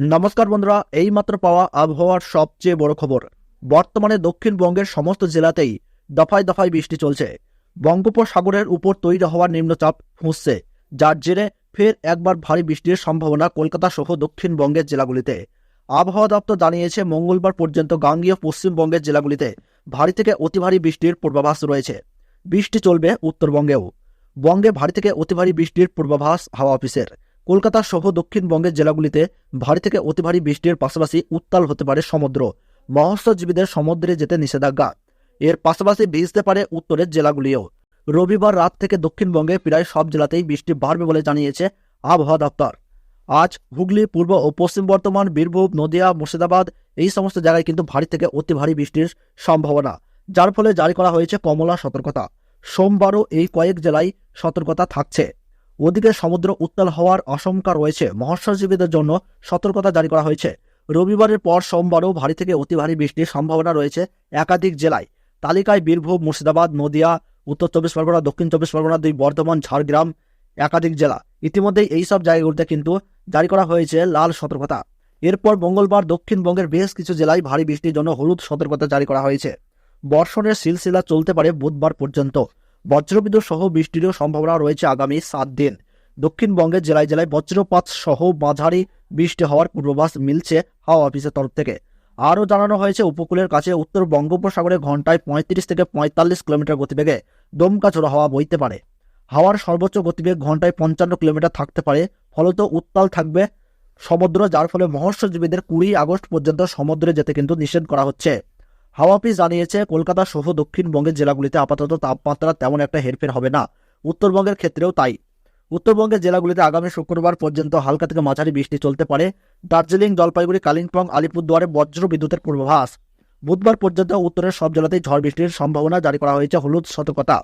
নমস্কার বন্ধুরা, এইমাত্র পাওয়া আবহাওয়ার সবচেয়ে বড় খবর। বর্তমানে দক্ষিণবঙ্গের সমস্ত জেলাতেই দফায় দফায় বৃষ্টি চলছে। বঙ্গোপসাগরের উপর তৈরি হওয়ার নিম্নচাপ ফুঁসছে। যার জেরে ফের একবার ভারী বৃষ্টির সম্ভাবনা কলকাতা সহ দক্ষিণবঙ্গের জেলাগুলিতে। আবহাওয়া দপ্তর জানিয়েছে, মঙ্গলবার পর্যন্ত গাঙ্গীয় পশ্চিমবঙ্গের জেলাগুলিতে ভারী থেকে অতি ভারী বৃষ্টির পূর্বাভাস রয়েছে। বৃষ্টি চলবে উত্তরবঙ্গেও। বঙ্গে ভারী থেকে অতি ভারী বৃষ্টির পূর্বাভাস হাওয়া অফিসের। কলকাতা সহ দক্ষিণবঙ্গের জেলাগুলিতে ভারী থেকে অতি ভারী বৃষ্টির পাশাপাশি উত্তাল হতে পারে সমুদ্র। মৎস্যজীবীদের সমুদ্রে যেতে নিষেধাজ্ঞা। এর পাশাপাশি ভিজতে পারে উত্তরের জেলাগুলিও। রবিবার রাত থেকে দক্ষিণবঙ্গে প্রায় সব জেলাতেই বৃষ্টি বাড়বে বলে জানিয়েছে আবহাওয়া দপ্তর। আজ হুগলি, পূর্ব ও পশ্চিম বর্ধমান, বীরভূম, নদিয়া, মুর্শিদাবাদ এই সমস্ত জায়গায় কিন্তু ভারী থেকে অতি ভারী বৃষ্টির সম্ভাবনা, যার ফলে জারি করা হয়েছে কমলা সতর্কতা। সোমবারও এই কয়েক জেলায় সতর্কতা থাকছে। ওদিকে সমুদ্র উত্তাল হওয়ার আশঙ্কা রয়েছে। মৎস্যজীবীদের জন্য সতর্কতা জারি করা হয়েছে। রবিবারের পর সোমবারও ভারী থেকে অতি ভারী বৃষ্টির সম্ভাবনা রয়েছে একাধিক জেলায়। তালিকায় বীরভূম, মুর্শিদাবাদ, নদিয়া, উত্তর চব্বিশ পরগনা, দক্ষিণ চব্বিশ পরগনা, দুই বর্ধমান, ঝাড়গ্রাম একাধিক জেলা। ইতিমধ্যেই এই সব জায়গাগুলিতে কিন্তু জারি করা হয়েছে লাল সতর্কতা। এরপর মঙ্গলবার দক্ষিণবঙ্গের বেশ কিছু জেলায় ভারী বৃষ্টির জন্য হলুদ সতর্কতা জারি করা হয়েছে। বর্ষণের সিলসিলা চলতে পারে বুধবার পর্যন্ত। বজ্রবিদ্যুৎ সহ বৃষ্টিরও সম্ভাবনা রয়েছে আগামী সাত দিন। দক্ষিণবঙ্গের জেলায় জেলায় বজ্রপাত সহ মাঝারি বৃষ্টি হওয়ার পূর্বাভাস মিলছে হাওয়া অফিসের তরফ থেকে। আরও জানানো হয়েছে, উপকূলের কাছে উত্তর বঙ্গোপসাগরে ঘন্টায় পঁয়ত্রিশ থেকে পঁয়তাল্লিশ কিলোমিটার গতিবেগে দমকা ঝোড়ো হাওয়া বইতে পারে। হাওয়ার সর্বোচ্চ গতিবেগ ঘন্টায় পঞ্চান্ন কিলোমিটার থাকতে পারে, ফলত উত্তাল থাকবে সমুদ্র, যার ফলে মৎস্যজীবীদের কুড়ি আগস্ট পর্যন্ত সমুদ্রে যেতে কিন্তু নিষেধ করা হচ্ছে। হাওয়া অফিস জানিয়েছে, কলকাতা সহ দক্ষিণবঙ্গের জেলাগুলিতে আপাতত তাপমাত্রা তেমন একটা হেরফের হবে না। উত্তরবঙ্গের ক্ষেত্রেও তাই। উত্তরবঙ্গের জেলাগুলিতে আগামী শুক্রবার পর্যন্ত হালকা থেকে মাঝারি বৃষ্টি চলতে পারে। দার্জিলিং, জলপাইগুড়ি, কালিম্পং, আলিপুরদুয়ারে বজ্র বিদ্যুতের পূর্বাভাস। বুধবার পর্যন্ত উত্তরের সব জেলাতেই ঝড় বৃষ্টির সম্ভাবনা জারি করা হয়েছে। হলুদ সতর্কতা।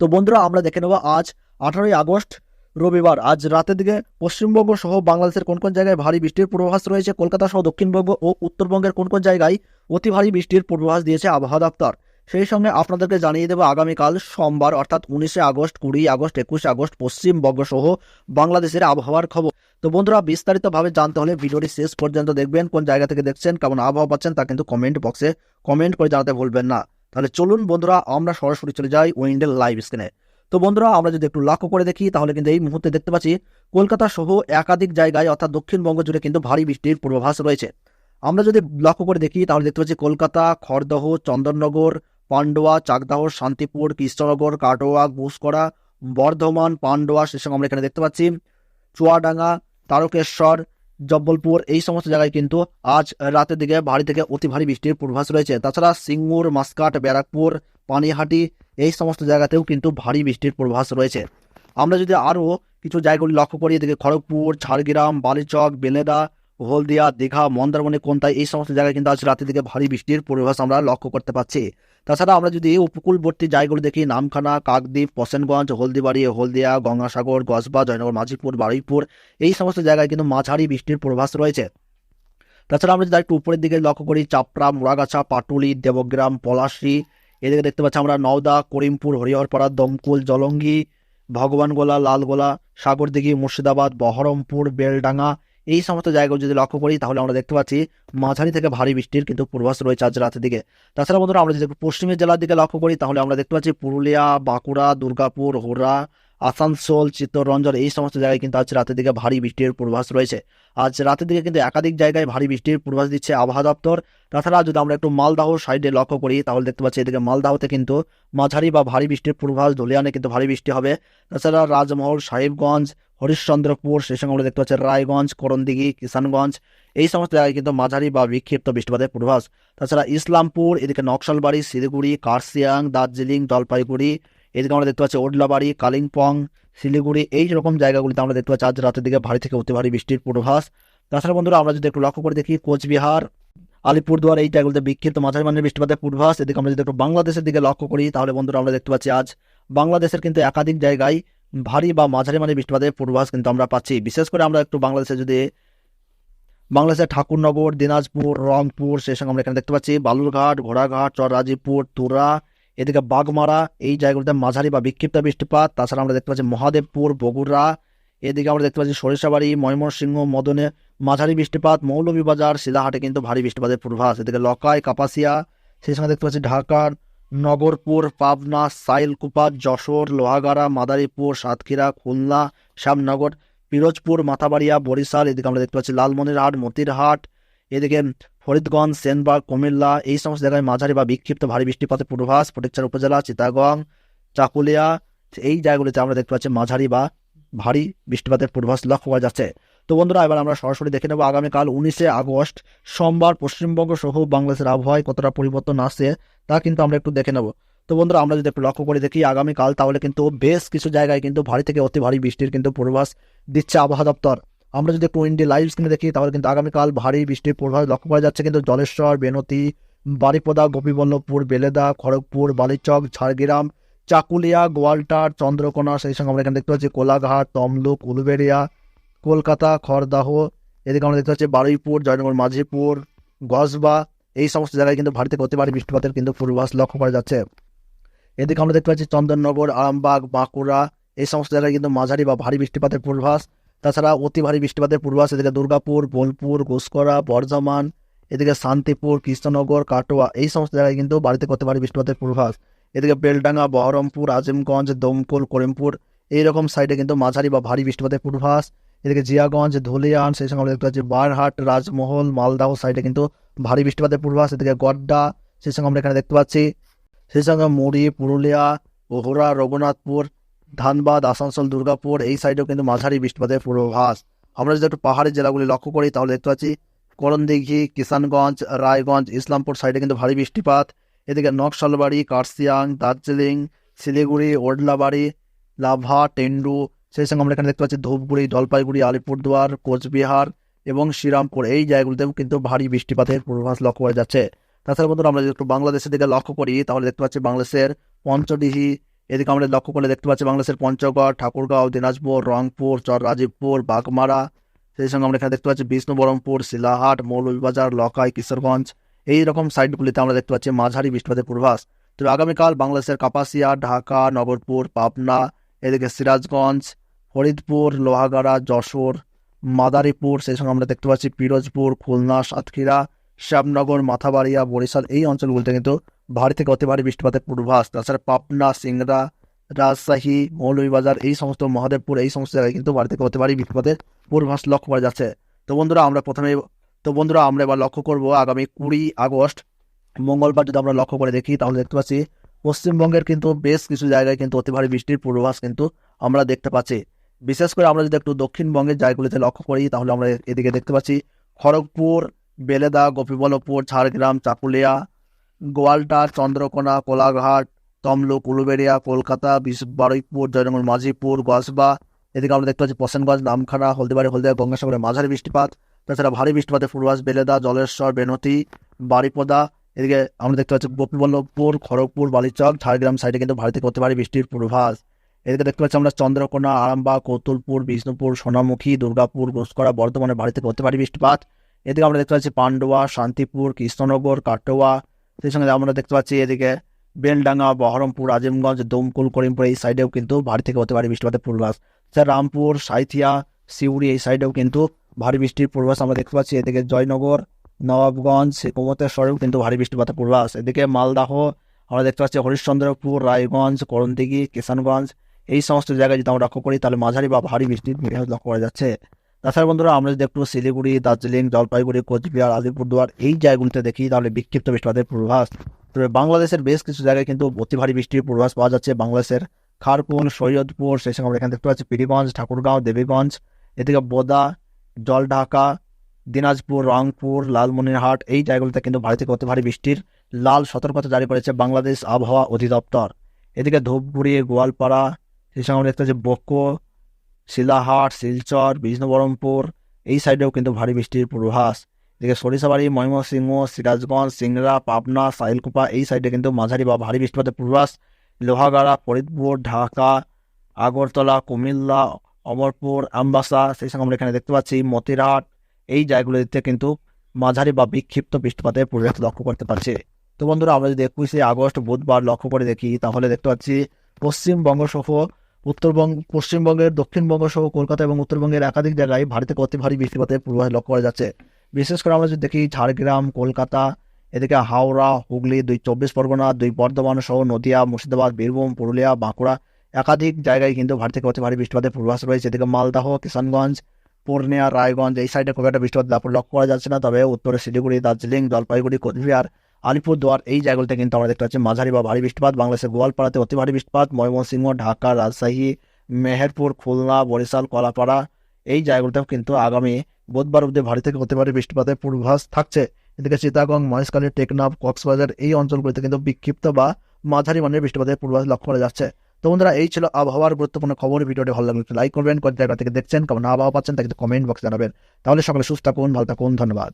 তো বন্ধুরা, আমরা দেখে নেব আজ আঠারোই আগস্ট রবিবার। আজ রাতের দিকে পশ্চিমবঙ্গ সহ বাংলাদেশের কোন কোন জায়গায় ভারী বৃষ্টির পূর্বাভাস রয়েছে? কলকাতা সহ দক্ষিণবঙ্গ ও উত্তরবঙ্গের কোন কোন জায়গায় অতি ভারী বৃষ্টির পূর্বাভাস দিয়েছে আবহাওয়া দপ্তর? সেই সঙ্গে আপনাদেরকে জানিয়ে দেবো, আগামীকাল সোমবার অর্থাৎ উনিশে আগস্ট, কুড়ি আগস্ট, একুশে আগস্ট পশ্চিমবঙ্গ সহ বাংলাদেশের আবহাওয়ার খবর। তো বন্ধুরা, বিস্তারিতভাবে জানতে হলে ভিডিওটি শেষ পর্যন্ত দেখবেন, কোন জায়গা থেকে দেখছেন, কেমন আবহাওয়া পাচ্ছেন তা কিন্তু কমেন্ট বক্সে কমেন্ট করে জানাতে ভুলবেন না। তাহলে চলুন বন্ধুরা, আমরা সরাসরি চলে যাই উইন্ডেল লাইভ স্ক্রিনে। তো বন্ধুরা, আমরা যদি একটু লক্ষ্য করে দেখি, তাহলে কিন্তু এই মুহূর্তে দেখতে পাচ্ছি, কলকাতা সহ একাধিক জায়গায়, অর্থাৎ দক্ষিণবঙ্গ জুড়ে কিন্তু ভারী বৃষ্টির পূর্বাভাস রয়েছে। আমরা যদি লক্ষ্য করে দেখি, তাহলে দেখতে পাচ্ছি কলকাতা, খড়দহ, চন্দননগর, পান্ডুয়া, চাকদাহ, শান্তিপুর, কৃষ্ণনগর, কাটোয়া ঘুষকরা বর্ধমান, পান্ডুয়া সেসব আমরা এখানে দেখতে পাচ্ছি। চুয়াডাঙ্গা, তারকেশ্বর, জব্বলপুর, এই সমস্ত জায়গায় কিন্তু আজ রাতের দিকে ভারী থেকে অতি ভারী বৃষ্টির পূর্বাভাস রয়েছে। তাছাড়া সিঙ্গুর, মাসকাট, ব্যারাকপুর, পানিহাটি এই সমস্ত জায়গাতেও কিন্তু ভারী বৃষ্টির পূর্বাভাস রয়েছে। আমরা যদি আরও কিছু জায়গাগুলি লক্ষ্য করি, এদিকে খড়গপুর, ঝাড়গ্রাম, বালিচক, বেলেদা, হলদিয়া, দীঘা, মন্দারমণি কোনতায় এই সমস্ত জায়গায় কিন্তু আজ রাতের দিকে ভারী বৃষ্টির পূর্বাভাস আমরা লক্ষ্য করতে পারছি তাছাড়া আমরা যদি উপকূলবর্তী জায়গাগুলো দেখি, নামখানা, কাকদ্বীপ পশেনগঞ্জ হলদিবাড়ি, হলদিয়া, গঙ্গাসাগর গসবা জয়নগর, মাঝিপুর, বারুইপুর, এই সমস্ত জায়গায় কিন্তু মাঝারি বৃষ্টির পূর্বাভাস রয়েছে। তাছাড়া আমরা যদি একটু উপরের দিকে লক্ষ্য করি, চাপড়া, মোড়াগাছা, পাটুলি, দেবগ্রাম, পলাশী এদিকে দেখতে পাচ্ছি আমরা নওদা, করিমপুর, হরিহরপাড়া, দমকুল, জলঙ্গি, ভগবানগোলা, লালগোলা, সাগরদিঘি, মুর্শিদাবাদ, বহরমপুর, বেলডাঙ্গা, এই সমস্ত জায়গাগুলো যদি লক্ষ্য করি তাহলে আমরা দেখতে পাচ্ছি মাঝারি থেকে ভারী বৃষ্টির কিন্তু পূর্বাস রয়েছে আজ রাতের দিকে। তাছাড়া বন্ধুরা আমরা যদি পশ্চিমের জেলার দিকে লক্ষ্য করি তাহলে আমরা দেখতে পাচ্ছি পুরুলিয়া, বাঁকুড়া, দুর্গাপুর হোরা আসানসোল, চিত্তরঞ্জন এই সমস্ত জায়গায় কিন্তু আজ রাতের দিকে ভারী বৃষ্টির পূর্বাভাস রয়েছে। আজ রাতের দিকে কিন্তু একাধিক জায়গায় ভারী বৃষ্টির পূর্বাভাস দিচ্ছে আবহাওয়া দপ্তর। তাছাড়া যদি আমরা একটু মালদাহ সাইডে লক্ষ্য করি, তাহলে দেখতে পাচ্ছি এদিকে মালদাহতে কিন্তু মাঝারি বা ভারী বৃষ্টির পূর্বাভাস, দলিয়ানে কিন্তু ভারী বৃষ্টি হবে। তাছাড়া রাজমহল, সাহেবগঞ্জ, হরিশ্চন্দ্রপুর, সেই সঙ্গে আমরা দেখতে পাচ্ছি রায়গঞ্জ, করণদিঘি, কিষানগঞ্জ, এই সমস্ত জায়গায় কিন্তু মাঝারি বা বিক্ষিপ্ত বৃষ্টিপাতের পূর্বাভাস। তাছাড়া ইসলামপুর, এদিকে নকশালবাড়ি, শিলিগুড়ি কার্সিয়াং দার্জিলিং, জলপাইগুড়ি এদিকে আমরা দেখতে পাচ্ছি ওডলাবাড়ি, কালিম্পং, শিলিগুড়ি, এই রকম জায়গাগুলিতে আমরা দেখতে পাচ্ছি আজ রাতের দিকে ভারী থেকে অতি ভারী বৃষ্টির পূর্বাভাস। তাছাড়া বন্ধুরা, আমরা যদি একটু লক্ষ্য করে দেখি, কোচবিহার, আলিপুরদুয়ার, এই জায়গাগুলিতে বিক্ষিপ্ত মাঝারি মানের বৃষ্টিপাতের পূর্বাভাস। এদিকে আমরা যদি একটু বাংলাদেশের দিকে লক্ষ্য করি, তাহলে বন্ধুরা, আমরা দেখতে পাচ্ছি আজ বাংলাদেশের কিন্তু একাধিক জায়গায় ভারী বা মাঝারি মানের বৃষ্টিপাতের পূর্বাভাস কিন্তু আমরা পাচ্ছি। বিশেষ করে আমরা একটু বাংলাদেশে যদি বাংলাদেশের ঠাকুরনগর, দিনাজপুর, রংপুর, সেই সঙ্গে আমরা এখানে দেখতে পাচ্ছি বালুরঘাট, ঘোড়াঘাট, চররাজিপুর, তুরা এদিকে বাগমারা, এই জায়গাগুলিতে মাঝারি বা বিক্ষিপ্ত বৃষ্টিপাত। তাছাড়া আমরা দেখতে পাচ্ছি মহাদেবপুর, বগুড়া, এদিকে আমরা দেখতে পাচ্ছি সরিষাবাড়ি, ময়মনসিংহ, মদনে মাঝারি বৃষ্টিপাত। মৌলভীবাজার শিলাহাটে কিন্তু ভারী বৃষ্টিপাতের পূর্বাভাস। এদিকে লকাই, কাপাসিয়া, সেই সঙ্গে দেখতে পাচ্ছি ঢাকার নগরপুর, পাবনা, সাইলকুপা, যশোর, লোহাগাড়া, মাদারীপুর, সাতক্ষীরা, খুলনা, শ্যামনগর, পিরোজপুর, মাথাবাড়িয়া, বরিশাল। এদিকে আমরা দেখতে পাচ্ছি লালমনিরহাট, মতিরহাট। এদিকে ফরিদগঞ্জ, সেনবাগ, কুমিল্লা এই সমস্ত জায়গায় মাঝারি বা বিক্ষিপ্ত ভারী বৃষ্টিপাতের পূর্বাভাস ফটিকচার উপজেলা চিতাগং চাকুলিয়া, এই জায়গাগুলিতে আমরা দেখতে পাচ্ছি মাঝারি বা ভারী বৃষ্টিপাতের পূর্বাভাস লক্ষ্য করা যাচ্ছে। তো বন্ধুরা, এবার আমরা সরাসরি দেখে নেব আগামীকাল উনিশে আগস্ট, সোমবার পশ্চিমবঙ্গ সহ বাংলাদেশের আবহাওয়ায় কতটা পরিবর্তন আসছে তা কিন্তু আমরা একটু দেখে নেব। তো বন্ধুরা, আমরা যদি একটু লক্ষ্য করে দেখি, আগামীকাল তাহলে কিন্তু বেশ কিছু জায়গায় কিন্তু ভারী থেকে অতি ভারী বৃষ্টির কিন্তু পূর্বাভাস দিচ্ছে আবহাওয়া দপ্তর। আমরা যদি একটু ইন্ডি লাইভ স্ক্রিনে দেখি, তাহলে কিন্তু আগামীকাল ভারী বৃষ্টির পূর্বাভাস লক্ষ্য করা যাচ্ছে। কিন্তু জলেশ্বর, বেনতি, বারিপদা, গোপীবল্লভপুর, বেলেদা, খড়গপুর, বালিচক, ঝাড়গ্রাম, চাকুলিয়া, গোয়ালটার, চন্দ্রকোনা, সেই সঙ্গে আমরা এখানে দেখতে পাচ্ছি কোলাঘাট, তমলুক, উলুবেড়িয়া, কলকাতা, খড়দাহ, এদিকে আমরা দেখতে পাচ্ছি বারুইপুর, জয়নগর, মাঝিপুর গসবা এই সমস্ত জায়গায় কিন্তু ভারী থেকে অতি ভারী বৃষ্টিপাতের কিন্তু পূর্বাভাস লক্ষ্য করা যাচ্ছে। এদিকে আমরা দেখতে পাচ্ছি চন্দননগর, আরামবাগ, বাঁকুড়া, এই সমস্ত জায়গায় কিন্তু মাঝারি বা ভারী বৃষ্টিপাতের পূর্বাভাস। তাছাড়া অতি ভারী বৃষ্টিপাতের পূর্বাস এদিকে দুর্গাপুর, বোলপুর ঘুসকরা বর্ধমান, এদিকে শান্তিপুর, কৃষ্ণনগর, কাটোয়া, এই সমস্ত জায়গায় কিন্তু বাড়িতে করতে পারে বৃষ্টিপাতের পূর্বাস এদিকে বেলডাঙ্গা, বহরমপুর, আজিমগঞ্জ, দমকল, করিমপুর, এইরকম সাইডে কিন্তু মাঝারি বা ভারী বৃষ্টিপাতের পূর্বাস এদিকে জিয়াগঞ্জ, ধুলিয়ান, সেই সঙ্গে দেখতে পাচ্ছি বারহাট, রাজমহল, মালদাহ সাইডে কিন্তু ভারী বৃষ্টিপাতের পূর্বাস এদিকে গড্ডা, সেই সঙ্গে আমরা এখানে দেখতে পাচ্ছি। সেই সঙ্গে মুড়ি, পুরুলিয়া, ওহরা, রঘুনাথপুর ধানবাদ, আসানসোল, দুর্গাপুর, এই সাইডেও কিন্তু মাঝারি বৃষ্টিপাতের পূর্বাভাস। আমরা যদি একটু পাহাড়ি জেলাগুলি লক্ষ্য করি, তাহলে দেখতে পাচ্ছি করণদিঘি, কিষানগঞ্জ, রায়গঞ্জ, ইসলামপুর সাইডে কিন্তু ভারী বৃষ্টিপাত। এদিকে নকশালবাড়ি কার্সিয়াং দার্জিলিং, শিলিগুড়ি, ওডলাবাড়ি, লাভা, টেন্ডু, সেই সঙ্গে আমরা এখানে দেখতে পাচ্ছি ধূপগুড়ি, জলপাইগুড়ি, আলিপুরদুয়ার, কোচবিহার এবং শ্রীরামপুর। এই জায়গাগুলিতেও কিন্তু ভারী বৃষ্টিপাতের পূর্বাভাস লক্ষ্য করা যাচ্ছে। তাছাড়া বন্ধুরা, আমরা যদি একটু বাংলাদেশের দিকে লক্ষ্য করি, তাহলে দেখতে পাচ্ছি বাংলাদেশের পঞ্চডিহি এদিকে আমরা লক্ষ্য করলে দেখতে পাচ্ছি বাংলাদেশের পঞ্চগড়, ঠাকুরগাঁও, দিনাজপুর, রংপুর চর রাজীবপুর বাগমারা। সেই সঙ্গে আমরা এখানে দেখতে পাচ্ছি বিষ্ণুবরমপুর, শিলাহাট, মৌলভীবাজার, লকাই, কিশোরগঞ্জ। এই রকম সাইডগুলিতে আমরা দেখতে পাচ্ছি মাঝারি বৃষ্টিপাতের পূর্বাস তবে আগামীকাল বাংলাদেশের কাপাসিয়া, ঢাকা, নগরপুর, পাবনা, এদিকে সিরাজগঞ্জ, ফরিদপুর, লোহাগাড়া, যশোর, মাদারীপুর, সেই সঙ্গে আমরা দেখতে পাচ্ছি পিরোজপুর, খুলনা, সাতক্ষীরা, শ্যামনগর, মাথাবাড়িয়া, বরিশাল, এই অঞ্চলগুলিতে কিন্তু ভারী থেকে অতি ভারী বৃষ্টিপাতের পূর্বাভাস। তাছাড়া পাবনা, সিংড়া, রাজশাহী, মৌলভীবাজার এই সমস্ত মহাদেবপুর এই সমস্ত জায়গায় কিন্তু ভারী থেকে অতি ভারী বৃষ্টিপাতের পূর্বাভাস লক্ষ্য করা যাচ্ছে। তো বন্ধুরা, আমরা প্রথমে তো বন্ধুরা, আমরা এবার লক্ষ্য করব আগামী কুড়ি আগস্ট, মঙ্গলবার যদি আমরা লক্ষ্য করে দেখি, তাহলে দেখতে পাচ্ছি পশ্চিমবঙ্গের কিন্তু বেশ কিছু জায়গায় কিন্তু অতি ভারী বৃষ্টির পূর্বাভাস কিন্তু আমরা দেখতে পাচ্ছি। বিশেষ করে আমরা যদি একটু দক্ষিণবঙ্গের জায়গাগুলিতে লক্ষ্য করি, তাহলে আমরা এদিকে দেখতে পাচ্ছি খড়গপুর, বেলেদা, গোপীবল্লভপুর, ঝাড়গ্রাম, চাকুলিয়া গোয়ালটা, চন্দ্রকোনা, কোলাঘাট, তমলুক, উলুবেড়িয়া, কলকাতা বারুইপুর, জয়নগর, মাঝিপুর গসবা এদিকে আমরা দেখতে পাচ্ছি পশ্চিমগঞ্জ নামখানা, হলদিবাড়ি, হলদিয়া গঙ্গাসাগরে মাঝারি বৃষ্টিপাত। তাছাড়া ভারী বৃষ্টিপাতের পূর্বাভাস বেলেদা, জলেশ্বর, বেনতি, বারিপদা। এদিকে আমরা দেখতে পাচ্ছি গোপীবল্লভপুর, খড়গপুর, বালিচক, ঝাড়গ্রাম সাইডে কিন্তু ভারী থেকে ভারী বৃষ্টির পূর্বাভাস এদিকে দেখতে পাচ্ছি আমরা চন্দ্রকোনা, আরামবাগ, কৌতুলপুর, বিষ্ণুপুর, সোনামুখী, দুর্গাপুর, ঘোষকরা বর্ধমানে ভারী থেকে ভারী বৃষ্টিপাত। এদিকে আমরা দেখতে পাচ্ছি পান্ডুয়া, শান্তিপুর, কৃষ্ণনগর, কাটোয়া সেই সঙ্গে আমরা দেখতে পাচ্ছি এদিকে বেলডাঙ্গা, বহরমপুর, আজিমগঞ্জ, দমকুল, করিমপুর এই সাইডেও কিন্তু ভারী থেকে হতে পারে বৃষ্টিপাতের পূর্বাভাস। স্যার, রামপুর, সাইথিয়া, সিউড়ি এই সাইডেও কিন্তু ভারী বৃষ্টির পূর্বাভাস আমরা দেখতে পাচ্ছি। এদিকে জয়নগর, নবাবগঞ্জ কমতেশ্বরেও কিন্তু ভারী বৃষ্টিপাতের পূর্বাভাস। এদিকে মালদাহ, আমরা দেখতে পাচ্ছি হরিশ্চন্দ্রপুর, রায়গঞ্জ, করণদিঘি, কিষানগঞ্জ, এই সমস্ত জায়গায় যদি আমরা লক্ষ্য করি, তাহলে মাঝারি বা ভারী বৃষ্টির লক্ষ্য করা যাচ্ছে। তাছাড়া বন্ধুরা, আমরা যদি একটু শিলিগুড়ি, দার্জিলিং, জলপাইগুড়ি, কোচবিহার আলিপুরদুয়ার এই জায়গাগুলিতে দেখি, তাহলে বিক্ষিপ্ত বৃষ্টিপাতের পূর্বাভাস। তবে বাংলাদেশের বেশ কিছু জায়গায় কিন্তু অতি ভারী বৃষ্টির পূর্বাভাস পাওয়া যাচ্ছে। বাংলাদেশের খারকুন, সৈয়দপুর, সেই সঙ্গে আমরা এখানে দেখতে পাচ্ছি পিরিগঞ্জ ঠাকুরগাঁও, দেবীগঞ্জ, এদিকে বোদা, জলঢাকা, দিনাজপুর, রংপুর, লালমনিরহাট, এই জায়গাগুলিতে কিন্তু ভারী থেকে অতি ভারী বৃষ্টির লাল সতর্কতা জারি করেছে বাংলাদেশ আবহাওয়া অধিদপ্তর। এদিকে ধূপগুড়ি, গোয়ালপাড়া, সেই সঙ্গে আমরা দেখতে পাচ্ছি বক্কো শিলাহাট, শিলচর, বিষ্ণুবরমপুর, এই সাইডেও কিন্তু ভারী বৃষ্টির পূর্বাভাস। এদিকে সরিষাবাড়ি, ময়মনসিংহ, সিরাজগঞ্জ, সিংড়া, পাবনা সাইলকুপা এই সাইডে কিন্তু মাঝারি বা ভারী বৃষ্টিপাতের পূর্বাভাস। লোহাগাড়া, ফরিদপুর, ঢাকা, আগরতলা, কুমিল্লা, অমরপুর, আমবাসা, সেই সঙ্গে আমরা এখানে দেখতে পাচ্ছি মতিরহাট, এই জায়গাগুলিতে কিন্তু মাঝারি বা বিক্ষিপ্ত বৃষ্টিপাতের পূর্বাভাস লক্ষ্য করতে পারছি। তো বন্ধুরা, আমরা যদি একুশে আগস্ট, বুধবার লক্ষ্য করে দেখি, তাহলে দেখতে পাচ্ছি পশ্চিমবঙ্গ সহ উত্তরবঙ্গ, পশ্চিমবঙ্গের, দক্ষিণবঙ্গ সহ কলকাতা এবং উত্তরবঙ্গের একাধিক জায়গায় ভারী থেকে অতি ভারী বৃষ্টিপাতের পূর্বাভাস লক্ষ্য করা যাচ্ছে। বিশেষ করে আমরা যদি দেখি ঝাড়গ্রাম, কলকাতা, এদিকে হাওড়া, হুগলি, দুই চব্বিশ পরগনা, দুই বর্ধমান সহ নদিয়া, মুর্শিদাবাদ, বীরভূম, পুরুলিয়া, বাঁকুড়া একাধিক জায়গায় কিন্তু ভারী থেকে অতি ভারী বৃষ্টিপাতের পূর্বাভাস রয়েছে। এদিকে মালদাহ, কিষানগঞ্জ, পূর্ণিয়া, রায়গঞ্জ এই সাইডে খুব একটা বৃষ্টিপাত লক্ষ্য করা যাচ্ছে না। তবে উত্তরে শিলিগুড়ি, দার্জিলিং, জলপাইগুড়ি, কোচবিহার আলিপুরদুয়ার, এই জায়গাগুলোতে কিন্তু আমরা দেখতে পাচ্ছি মাঝারি বা ভারী বৃষ্টিপাত। বাংলাদেশের গোয়ালপাড়াতে অতি ভারী বৃষ্টিপাত। ময়মনসিংহ, ঢাকা, রাজশাহী, মেহেরপুর, খুলনা, বরিশাল, কলাপাড়া, এই জায়গাগুলোতেও কিন্তু আগামী বুধবার অবধি ভারী থেকে অতি ভারী বৃষ্টিপাতের পূর্বাভাস থাকছে। এদিকে চিতাগং মহেশখালী, টেকনাফ, কক্সবাজার এই অঞ্চলগুলিতে কিন্তু বিক্ষিপ্ত বা মাঝারি মানের বৃষ্টিপাতের পূর্বাভাস লক্ষ্য করা যাচ্ছে। তো বন্ধুরা, এই ছিল আবহাওয়ার গুরুত্বপূর্ণ খবর। ভিডিওটি ভালো লাগলে লাইক করবেন। কোন জায়গা থেকে দেখছেন, কেমন আবহাওয়া পাচ্ছেন, তা কিন্তু কমেন্ট বক্সে জানাবেন। তাহলে সকলে সুস্থ থাকুন, ভালো থাকুন, ধন্যবাদ।